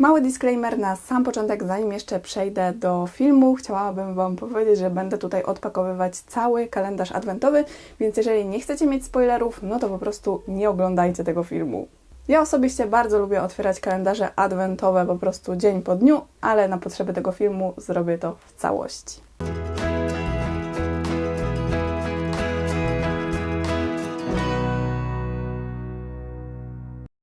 Mały disclaimer na sam początek, zanim jeszcze przejdę do filmu, chciałabym Wam powiedzieć, że będę tutaj odpakowywać cały kalendarz adwentowy, więc jeżeli nie chcecie mieć spoilerów, no to po prostu nie oglądajcie tego filmu. Ja osobiście bardzo lubię otwierać kalendarze adwentowe po prostu dzień po dniu, ale na potrzeby tego filmu zrobię to w całości.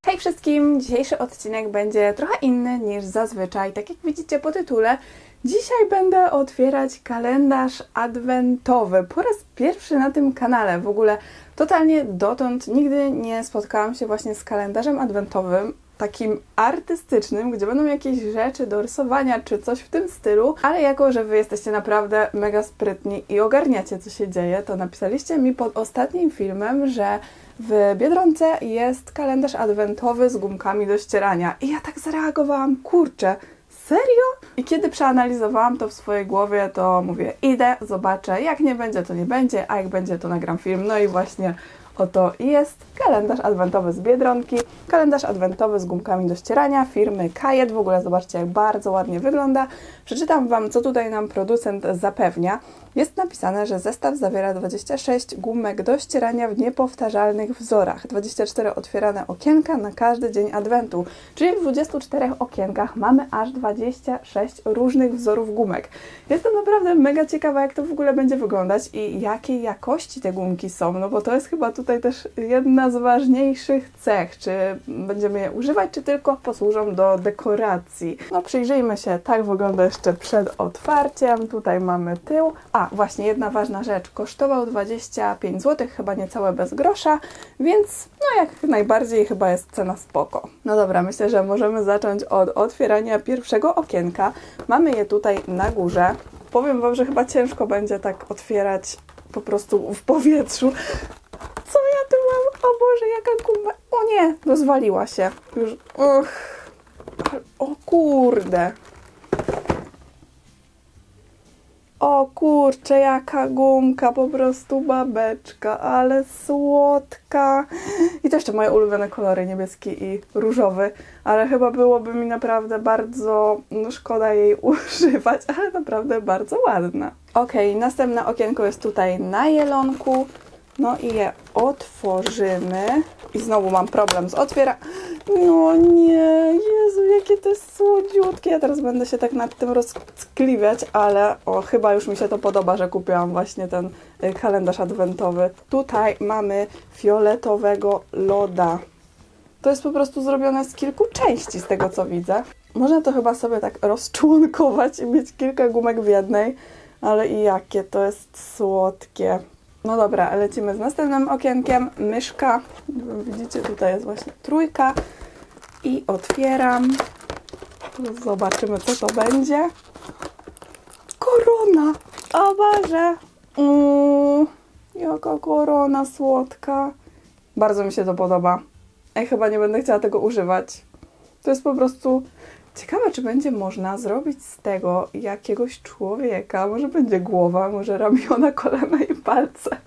Hej wszystkim! Dzisiejszy odcinek będzie trochę inny niż zazwyczaj. Tak jak widzicie po tytule, dzisiaj będę otwierać kalendarz adwentowy. Po raz pierwszy na tym kanale. W ogóle totalnie dotąd nigdy nie spotkałam się właśnie z kalendarzem adwentowym. Takim artystycznym, gdzie będą jakieś rzeczy do rysowania czy coś w tym stylu, ale jako, że Wy jesteście naprawdę mega sprytni i ogarniacie, co się dzieje, to napisaliście mi pod ostatnim filmem, że w Biedronce jest kalendarz adwentowy z gumkami do ścierania. I ja tak zareagowałam, kurczę, serio? I kiedy przeanalizowałam to w swojej głowie, to mówię, idę, zobaczę, jak nie będzie, to nie będzie, a jak będzie, to nagram film. No i właśnie oto jest kalendarz adwentowy z Biedronki, kalendarz adwentowy z gumkami do ścierania firmy Kajet. W ogóle zobaczcie, jak bardzo ładnie wygląda. Przeczytam Wam, co tutaj nam producent zapewnia. Jest napisane, że zestaw zawiera 26 gumek do ścierania w niepowtarzalnych wzorach, 24 otwierane okienka na każdy dzień adwentu, czyli w 24 okienkach mamy aż 26 różnych wzorów gumek. Jestem naprawdę mega ciekawa, jak to w ogóle będzie wyglądać i jakiej jakości te gumki są, no bo to jest chyba tutaj też jedna z ważniejszych cech, czy będziemy je używać, czy tylko posłużą do dekoracji. No przyjrzyjmy się, tak wygląda jeszcze przed otwarciem, tutaj mamy tył. A, właśnie jedna ważna rzecz, kosztował 25 zł, chyba niecałe bez grosza, więc no jak najbardziej chyba jest cena spoko. No dobra, myślę, że możemy zacząć od otwierania pierwszego okienka. Mamy je tutaj na górze. Powiem Wam, że chyba ciężko będzie tak otwierać po prostu w powietrzu. Co ja tu mam? Jaka guma. O nie, rozwaliła się. Już. Och. O kurde. O kurczę, jaka gumka, po prostu babeczka, ale słodka. I to jeszcze moje ulubione kolory, niebieski i różowy, ale chyba byłoby mi naprawdę bardzo no, szkoda jej używać, ale naprawdę bardzo ładna. Ok, następne okienko jest tutaj na jelonku. No i je otworzymy. I znowu mam problem z otwiera. No nie, Jezu, jakie to jest słodziutkie. Ja teraz będę się tak nad tym rozkliwiać, ale o, chyba już mi się to podoba, że kupiłam właśnie ten y, kalendarz adwentowy. Tutaj mamy fioletowego loda. To jest po prostu zrobione z kilku części, z tego co widzę. Można to chyba sobie tak rozczłonkować i mieć kilka gumek w jednej, ale i jakie to jest słodkie. No dobra, lecimy z następnym okienkiem. Myszka. Widzicie, tutaj jest właśnie trójka. I otwieram. Zobaczymy, co to będzie. Korona! O Boże! Mm, jaka korona słodka. Bardzo mi się to podoba. Chyba nie będę chciała tego używać. To jest po prostu ciekawe, czy będzie można zrobić z tego jakiegoś człowieka. Może będzie głowa, może ramiona, kolana i palce.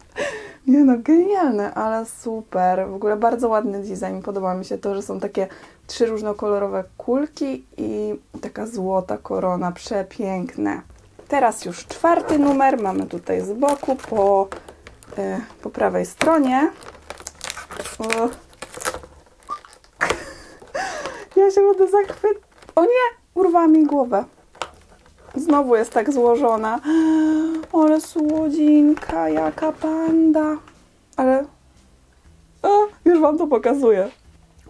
Nie no, genialne, ale super. W ogóle bardzo ładny design. Podoba mi się to, że są takie trzy różnokolorowe kulki i taka złota korona. Przepiękne. Teraz już czwarty numer. Mamy tutaj z boku po, e, po prawej stronie. Ja się będę zachwyt... O nie! Urwała mi głowę. Znowu jest tak złożona. Ale słodzinka, jaka panda. Ale... O, już Wam to pokazuję.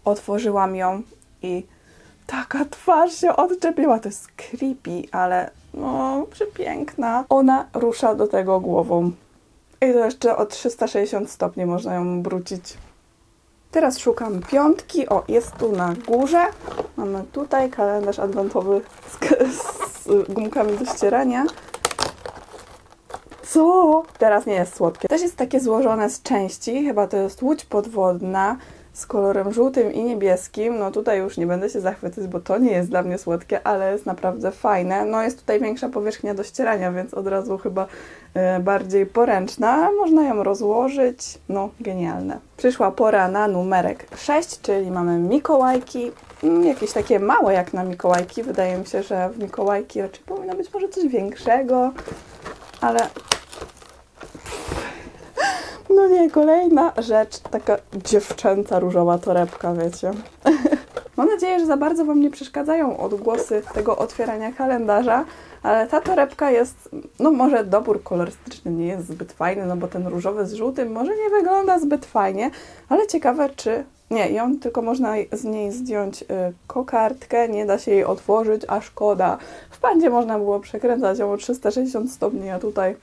Otworzyłam ją i taka twarz się odczepiła. To jest creepy, ale no, przepiękna. Ona rusza do tego głową. I to jeszcze o 360 stopni można ją obrócić. Teraz szukam piątki. O, jest tu na górze. Mamy tutaj kalendarz adwentowy z, z gumkami do ścierania. Co? Teraz nie jest słodkie. Też jest takie złożone z części. Chyba to jest łódź podwodna z kolorem żółtym i niebieskim. No tutaj już nie będę się zachwycać, bo to nie jest dla mnie słodkie, ale jest naprawdę fajne. No jest tutaj większa powierzchnia do ścierania, więc od razu chyba e, bardziej poręczna. Można ją rozłożyć. No, genialne. Przyszła pora na numerek 6, czyli mamy Mikołajki. mm, jakieś takie małe jak na Mikołajki. Wydaje mi się, że w Mikołajki raczej powinno być może coś większego, ale no nie, kolejna rzecz, taka dziewczęca różowa torebka, wiecie. Mam nadzieję, że za bardzo Wam nie przeszkadzają odgłosy tego otwierania kalendarza, ale ta torebka jest, no może dobór kolorystyczny nie jest zbyt fajny, no bo ten różowy z żółtym może nie wygląda zbyt fajnie, ale ciekawe czy... Nie, ją tylko można z niej zdjąć y, kokardkę, nie da się jej otworzyć, a szkoda. W pandzie można było przekręcać ją o 360 stopni, a tutaj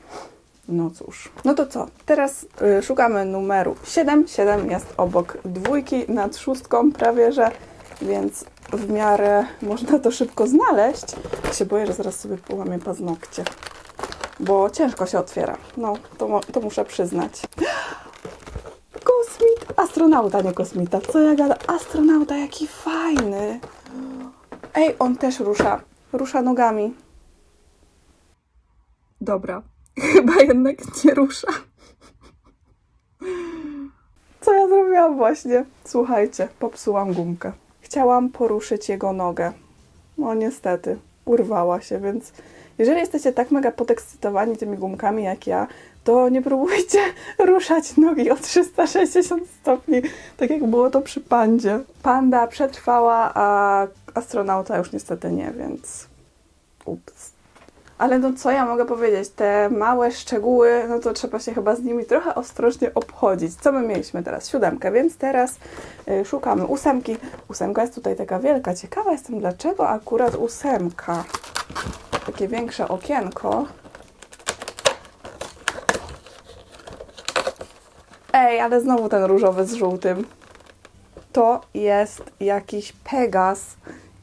no cóż. No to co? Teraz y, szukamy numeru 7. 7 jest obok dwójki nad szóstką prawie, że więc w miarę można to szybko znaleźć. Się boję, że zaraz sobie połamię paznokcie, bo ciężko się otwiera. No, to, to muszę przyznać. Kosmit! Astronauta, nie kosmita. Co ja gada? Astronauta, jaki fajny! Ej, on też rusza. Rusza nogami. Dobra, chyba jednak nie rusza. Co ja zrobiłam właśnie? Słuchajcie, popsułam gumkę. Chciałam poruszyć jego nogę. No niestety, urwała się, więc jeżeli jesteście tak mega podekscytowani tymi gumkami jak ja, to nie próbujcie ruszać nogi o 360 stopni, tak jak było to przy pandzie. Panda przetrwała, a astronauta już niestety nie, więc ups. Ale no co ja mogę powiedzieć, te małe szczegóły, no to trzeba się chyba z nimi trochę ostrożnie obchodzić. Co my mieliśmy teraz? Siódemkę, więc teraz y, szukamy ósemki. Ósemka jest tutaj taka wielka. Ciekawa jestem, dlaczego akurat ósemka. Takie większe okienko. Ej, ale znowu ten różowy z żółtym. To jest jakiś Pegas.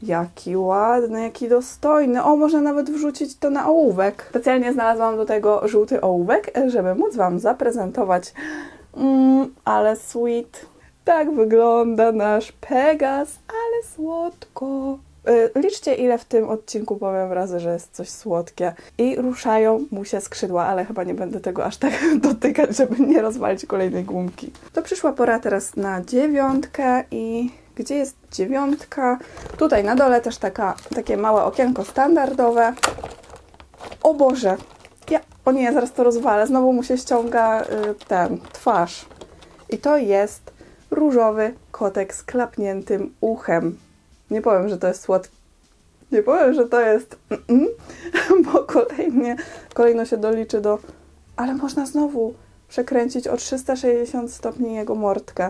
Jaki ładny, jaki dostojny. O, można nawet wrzucić to na ołówek. Specjalnie znalazłam do tego żółty ołówek, żeby móc Wam zaprezentować. Mm, ale sweet. Tak wygląda nasz Pegas, ale słodko. Y, Liczcie, ile w tym odcinku powiem razy, że jest coś słodkie. I ruszają mu się skrzydła, ale chyba nie będę tego aż tak dotykać, żeby nie rozwalić kolejnej gumki. To przyszła pora teraz na dziewiątkę i gdzie jest dziewiątka? Tutaj na dole też taka, takie małe okienko standardowe. O Boże! Ja, o nie, zaraz to rozwalę. Znowu mu się ściąga y, ten, twarz. I to jest różowy kotek z klapniętym uchem. Nie powiem, że to jest słodki. Nie powiem, że to jest. Mm-mm, bo kolejnie, kolejno się doliczy do. Ale można znowu przekręcić o 360 stopni jego mordkę.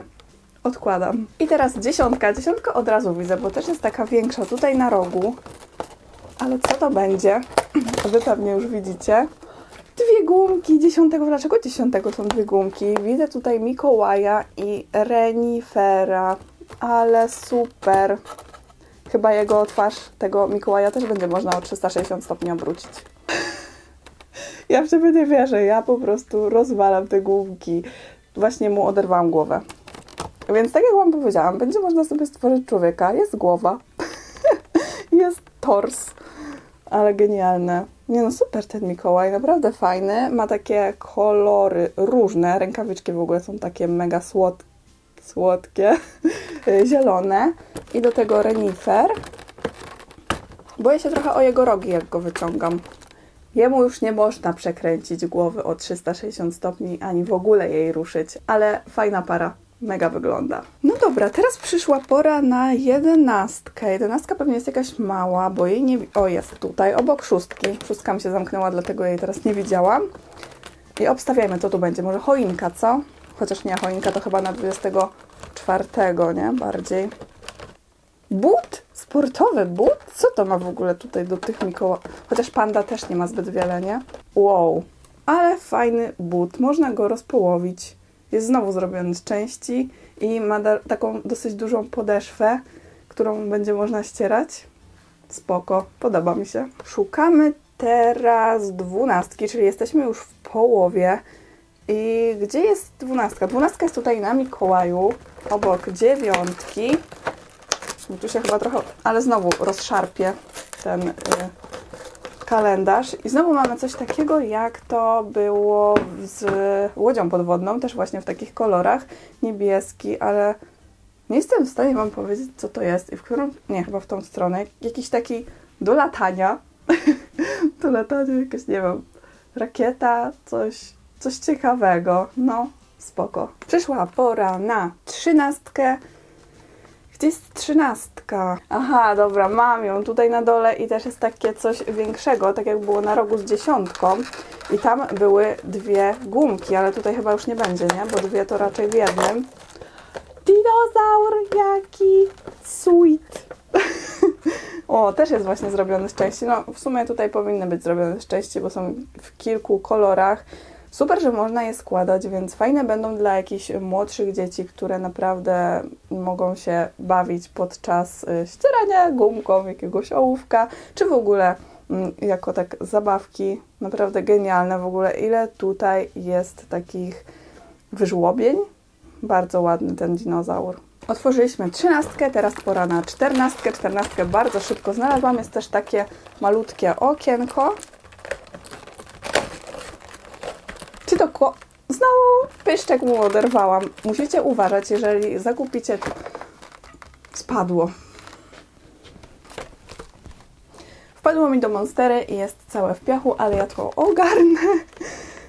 Odkładam. I teraz dziesiątka. Dziesiątkę od razu widzę, bo też jest taka większa tutaj na rogu. Ale co to będzie? Wy pewnie już widzicie. Dwie gumki dziesiątego. Dlaczego dziesiątego są dwie gumki? Widzę tutaj Mikołaja i Renifera. Ale super. Chyba jego twarz, tego Mikołaja też będzie można o 360 stopni obrócić. Ja w siebie nie wierzę. Ja po prostu rozwalam te gumki. Właśnie mu oderwałam głowę. Więc tak jak Wam powiedziałam, będzie można sobie stworzyć człowieka. Jest głowa, jest tors, ale genialne. Nie no, super ten Mikołaj, naprawdę fajny. Ma takie kolory różne. Rękawiczki w ogóle są takie mega słod... słodkie, zielone. I do tego renifer. Boję się trochę o jego rogi, jak go wyciągam. Jemu już nie można przekręcić głowy o 360 stopni, ani w ogóle jej ruszyć, ale fajna para. Mega wygląda. No dobra, teraz przyszła pora na jedenastkę. Jedenastka pewnie jest jakaś mała, bo jej nie... O, jest tutaj, obok szóstki. Szóstka mi się zamknęła, dlatego jej teraz nie widziałam. I obstawiajmy, co tu będzie. Może choinka, co? Chociaż nie, choinka to chyba na 24, nie? Bardziej. But? Sportowy but? Co to ma w ogóle tutaj do tych Mikoła... Chociaż panda też nie ma zbyt wiele, nie? Wow. Ale fajny but. Można go rozpołowić. Jest znowu zrobiony z części i ma taką dosyć dużą podeszwę, którą będzie można ścierać. Spoko, podoba mi się. Szukamy teraz dwunastki, czyli jesteśmy już w połowie. I gdzie jest dwunastka? Dwunastka jest tutaj na Mikołaju, obok dziewiątki. Tu się chyba trochę, ale znowu rozszarpie ten y, kalendarz. I znowu mamy coś takiego, jak to było z łodzią podwodną, też właśnie w takich kolorach. Niebieski, ale Nie jestem w stanie Wam powiedzieć, co to jest i w którą, nie, chyba w tą stronę. Jakiś taki do latania. do latania, jakaś, nie wiem, rakieta, coś, coś ciekawego. No, spoko. Przyszła pora na trzynastkę. Gdzie jest trzynastka? Aha, dobra, mam ją tutaj na dole i też jest takie coś większego, tak jak było na rogu z dziesiątką. I tam były dwie gumki, ale tutaj chyba już nie będzie, nie? Bo dwie to raczej w jednym. Dinozaur, jaki sweet. o, też jest właśnie zrobiony z części. No, w sumie tutaj powinny być zrobione z części, bo są w kilku kolorach. Super, że można je składać, więc fajne będą dla jakichś młodszych dzieci, które naprawdę mogą się bawić podczas y, ścierania gumką jakiegoś ołówka, czy w ogóle mm, jako tak zabawki. Naprawdę genialne w ogóle, ile tutaj jest takich wyżłobień. Bardzo ładny ten dinozaur. Otworzyliśmy trzynastkę, teraz pora na czternastkę. Czternastkę bardzo szybko znalazłam. Jest też takie malutkie okienko. Czy to ko... Znowu pyszczek mu oderwałam. Musicie uważać, jeżeli zakupicie... Spadło. Wpadło mi do monstery i jest całe w piachu, ale ja to ogarnę.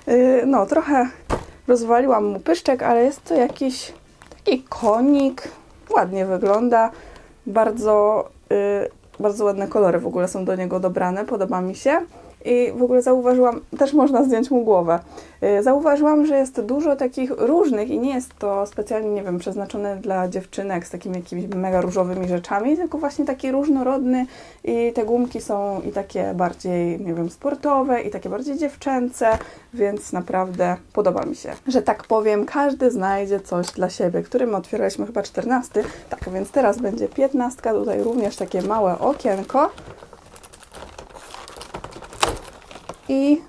Yy, No, trochę rozwaliłam mu pyszczek, ale jest to jakiś taki konik. Ładnie wygląda. Bardzo, yy, bardzo ładne kolory w ogóle są do niego dobrane. Podoba mi się. I w ogóle zauważyłam, też można zdjąć mu głowę. Yy, Zauważyłam, że jest dużo takich różnych i nie jest to specjalnie, nie wiem, przeznaczone dla dziewczynek z takimi jakimiś mega różowymi rzeczami, tylko właśnie taki różnorodny i te gumki są i takie bardziej, nie wiem, sportowe i takie bardziej dziewczęce, więc naprawdę podoba mi się, że tak powiem, każdy znajdzie coś dla siebie, którym otwieraliśmy chyba 14. Tak, więc teraz będzie 15, tutaj również takie małe okienko. I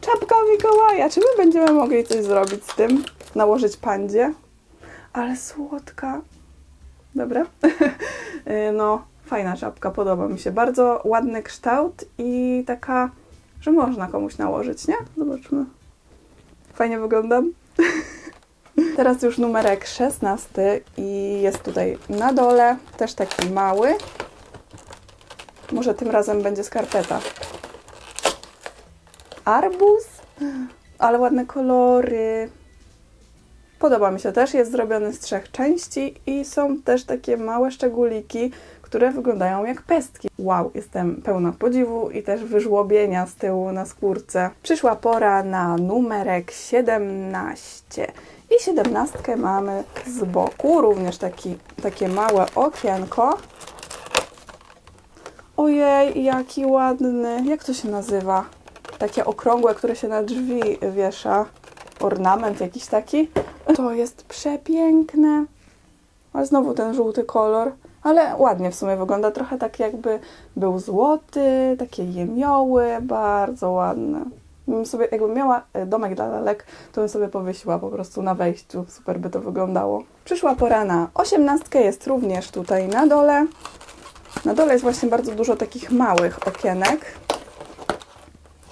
czapka Mikołaja. Czy my będziemy mogli coś zrobić z tym? Nałożyć pandzie? Ale słodka. Dobra. No, fajna czapka, podoba mi się. Bardzo ładny kształt i taka, że można komuś nałożyć, nie? Zobaczmy. Fajnie wyglądam. Teraz już numerek 16 i jest tutaj na dole też taki mały. Może tym razem będzie skarpeta. Arbuz, ale ładne kolory. Podoba mi się też, jest zrobiony z trzech części i są też takie małe szczególiki, które wyglądają jak pestki. Wow, jestem pełna podziwu i też wyżłobienia z tyłu na skórce. Przyszła pora na numerek 17. I 17 mamy z boku, również taki, takie małe okienko. Ojej, jaki ładny. Jak to się nazywa? Takie okrągłe, które się na drzwi wiesza. Ornament jakiś taki. To jest przepiękne. Ale znowu ten żółty kolor. Ale ładnie w sumie wygląda. Trochę tak jakby był złoty, takie jemioły. Bardzo ładne. Sobie, jakbym miała e, domek dla lalek, to bym sobie powiesiła po prostu na wejściu. Super by to wyglądało. Przyszła pora na osiemnastkę. Jest również tutaj na dole. Na dole jest właśnie bardzo dużo takich małych okienek.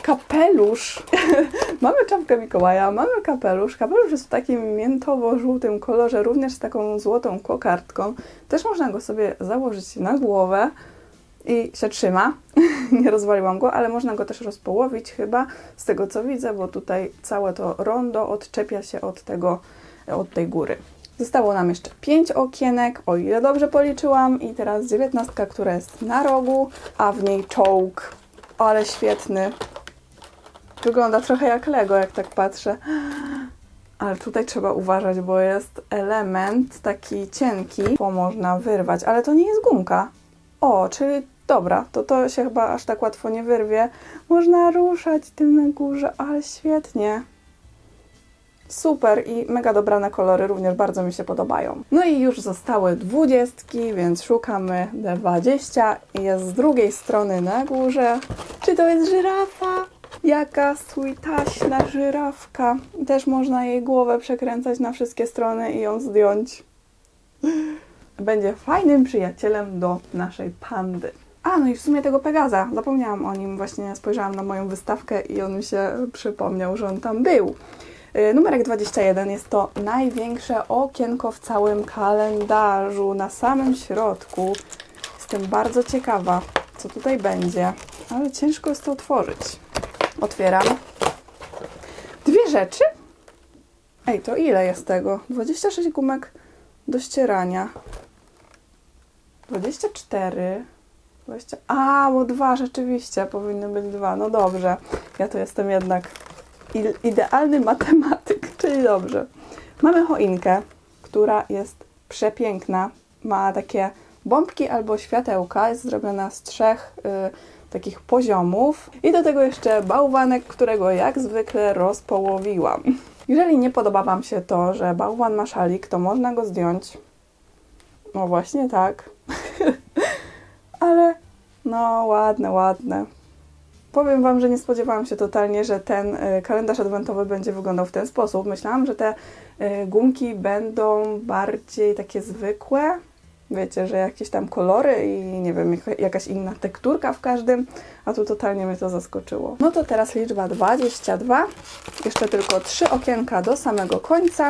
Kapelusz. mamy czapkę Mikołaja, mamy kapelusz. Kapelusz jest w takim miętowo-żółtym kolorze, również z taką złotą kokardką. Też można go sobie założyć na głowę i się trzyma. Nie rozwaliłam go, ale można go też rozpołowić chyba, z tego co widzę, bo tutaj całe to rondo odczepia się od tego, od tej góry. Zostało nam jeszcze 5 okienek, o ile dobrze policzyłam, i teraz 19, która jest na rogu, a w niej czołg. Ale świetny. Wygląda trochę jak Lego, jak tak patrzę. Ale tutaj trzeba uważać, bo jest element taki cienki, bo można wyrwać, ale to nie jest gumka. O, czyli dobra, to to się chyba aż tak łatwo nie wyrwie. Można ruszać tym na górze, ale świetnie. Super i mega dobrane kolory, również bardzo mi się podobają. No i już zostały dwudziestki, więc szukamy 20 i jest z drugiej strony na górze. Czy to jest żyrafa? Jaka sweetaśna żyrawka. Też można jej głowę przekręcać na wszystkie strony i ją zdjąć. Będzie fajnym przyjacielem do naszej pandy. A, no i w sumie tego Pegaza. Zapomniałam o nim. Właśnie spojrzałam na moją wystawkę i on mi się przypomniał, że on tam był. Y, Numerek 21 jest to największe okienko w całym kalendarzu, na samym środku. Jestem bardzo ciekawa, co tutaj będzie, ale ciężko jest to otworzyć. Otwieram. Dwie rzeczy? Ej, to ile jest tego? 26 gumek do ścierania. 24. 20. A, bo dwa rzeczywiście, powinny być dwa. No dobrze. Ja to jestem jednak idealny matematyk, czyli dobrze. Mamy choinkę, która jest przepiękna. Ma takie bombki albo światełka. Jest zrobiona z trzech y, takich poziomów. I do tego jeszcze bałwanek, którego jak zwykle rozpołowiłam. Jeżeli nie podoba Wam się to, że bałwan ma szalik, to można go zdjąć. No właśnie tak. Ale no ładne, ładne. Powiem Wam, że nie spodziewałam się totalnie, że ten y, kalendarz adwentowy będzie wyglądał w ten sposób. Myślałam, że te y, gumki będą bardziej takie zwykłe. Wiecie, że jakieś tam kolory i nie wiem, jaka- jakaś inna tekturka w każdym, a tu totalnie mnie to zaskoczyło. No to teraz liczba 22. Jeszcze tylko trzy okienka do samego końca.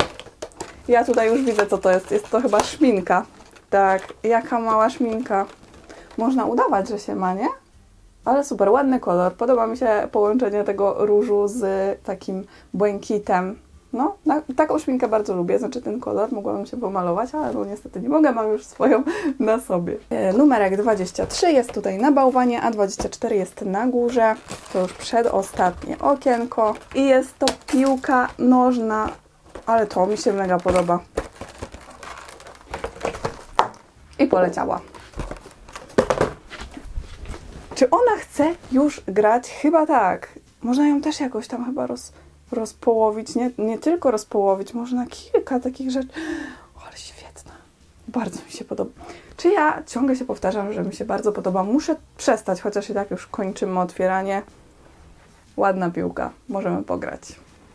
Ja tutaj już widzę, co to jest. Jest to chyba szminka. Tak, jaka mała szminka. Można udawać, że się ma, nie? Ale super, ładny kolor. Podoba mi się połączenie tego różu z takim błękitem. No, na, taką szminkę bardzo lubię, znaczy ten kolor. Mogłabym się pomalować, ale no niestety nie mogę, mam już swoją na sobie. E, numerek 23 jest tutaj na bałwanie, a 24 jest na górze. To już przedostatnie okienko. I jest to piłka nożna, ale to mi się mega podoba. I poleciała. Czy ona chce już grać? Chyba tak. Można ją też jakoś tam chyba roz, rozpołowić. Nie, nie tylko rozpołowić, można kilka takich rzeczy. O, ale świetna. Bardzo mi się podoba. Czy ja ciągle się powtarzam, że mi się bardzo podoba? Muszę przestać, chociaż i tak już kończymy otwieranie. Ładna piłka. Możemy pograć.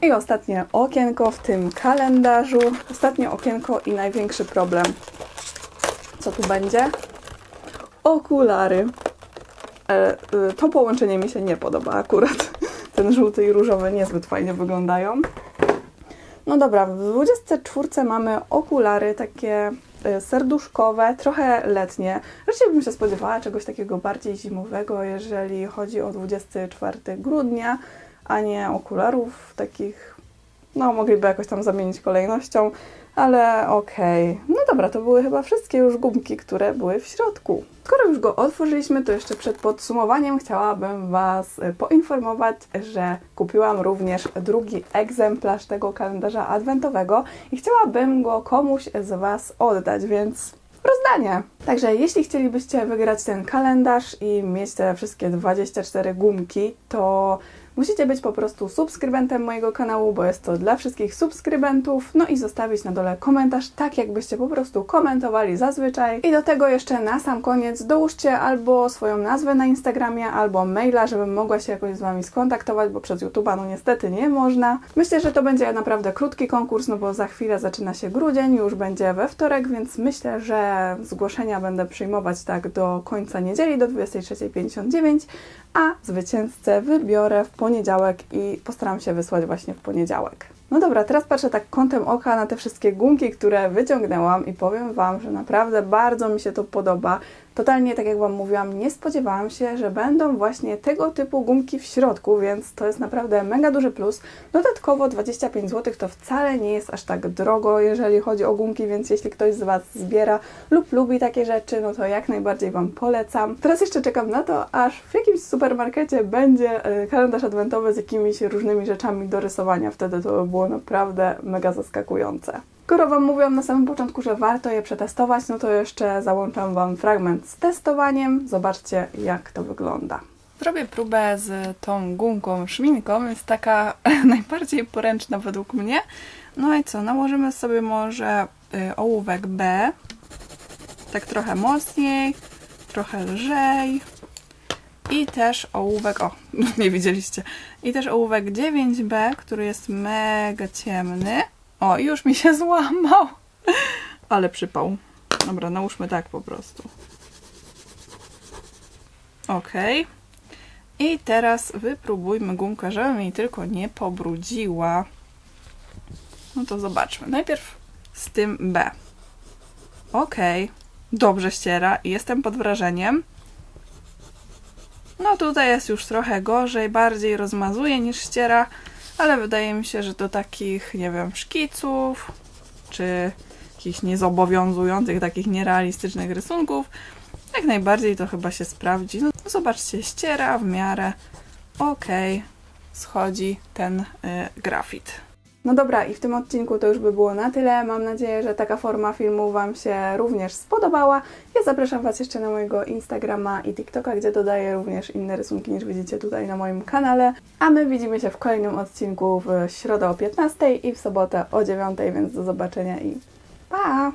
I ostatnie okienko w tym kalendarzu. Ostatnie okienko i największy problem. Co tu będzie? Okulary. E, y, to połączenie mi się nie podoba akurat. Ten żółty i różowy niezbyt fajnie wyglądają. No dobra, w 24 mamy okulary takie y, serduszkowe, trochę letnie. Raczej bym się spodziewała czegoś takiego bardziej zimowego, jeżeli chodzi o 24 grudnia, a nie okularów takich, no mogliby jakoś tam zamienić kolejnością, ale okej. No dobra, to były chyba wszystkie już gumki, które były w środku. Skoro już go otworzyliśmy, to jeszcze przed podsumowaniem chciałabym Was y, poinformować, że kupiłam również drugi egzemplarz tego kalendarza adwentowego i chciałabym go komuś z Was oddać, więc rozdanie. Także jeśli chcielibyście wygrać ten kalendarz i mieć te wszystkie 24 gumki, to musicie być po prostu subskrybentem mojego kanału, bo jest to dla wszystkich subskrybentów. No i zostawić na dole komentarz, tak jakbyście po prostu komentowali zazwyczaj. I do tego jeszcze na sam koniec dołóżcie albo swoją nazwę na Instagramie, albo maila, żebym mogła się jakoś z Wami skontaktować, bo przez YouTube'a no niestety nie można. Myślę, że to będzie naprawdę krótki konkurs, no bo za chwilę zaczyna się grudzień, już będzie we wtorek, więc myślę, że zgłoszenia będę przyjmować tak do końca niedzieli, do 23.59, a zwycięzcę wybiorę w poniedziałek i postaram się wysłać właśnie w poniedziałek. No dobra, teraz patrzę tak kątem oka na te wszystkie gumki, które wyciągnęłam i powiem Wam, że naprawdę bardzo mi się to podoba. Totalnie, tak jak Wam mówiłam, nie spodziewałam się, że będą właśnie tego typu gumki w środku, więc to jest naprawdę mega duży plus. Dodatkowo 25 zł to wcale nie jest aż tak drogo, jeżeli chodzi o gumki, więc jeśli ktoś z Was zbiera lub lubi takie rzeczy, no to jak najbardziej Wam polecam. Teraz jeszcze czekam na to, aż w jakimś supermarkecie będzie e, kalendarz adwentowy z jakimiś różnymi rzeczami do rysowania. Wtedy to by było naprawdę mega zaskakujące. Skoro Wam mówiłam na samym początku, że warto je przetestować, no to jeszcze załączam Wam fragment z testowaniem. Zobaczcie, jak to wygląda. Zrobię próbę z tą gumką szminką. Jest taka najbardziej poręczna według mnie. No i co? Nałożymy sobie może y, ołówek B. Tak trochę mocniej, trochę lżej. I też ołówek, o, nie widzieliście. I też ołówek 9B, który jest mega ciemny. O, już mi się złamał. Ale przypał. Dobra, nałóżmy tak po prostu. Ok. I teraz wypróbujmy gumkę, żeby mi tylko nie pobrudziła. No to zobaczmy. Najpierw z tym B. Okej, dobrze ściera jestem pod wrażeniem. No tutaj jest już trochę gorzej, bardziej rozmazuje niż ściera, ale wydaje mi się, że do takich, nie wiem, szkiców, czy jakichś niezobowiązujących, takich nierealistycznych rysunków, jak najbardziej to chyba się sprawdzi. No zobaczcie, ściera w miarę okej, schodzi ten y, grafit. No dobra, i w tym odcinku to już by było na tyle. Mam nadzieję, że taka forma filmu Wam się również spodobała. Ja zapraszam Was jeszcze na mojego Instagrama i TikToka, gdzie dodaję również inne rysunki niż widzicie tutaj na moim kanale. A my widzimy się w kolejnym odcinku w środę o 15 i w sobotę o 9, więc do zobaczenia i pa!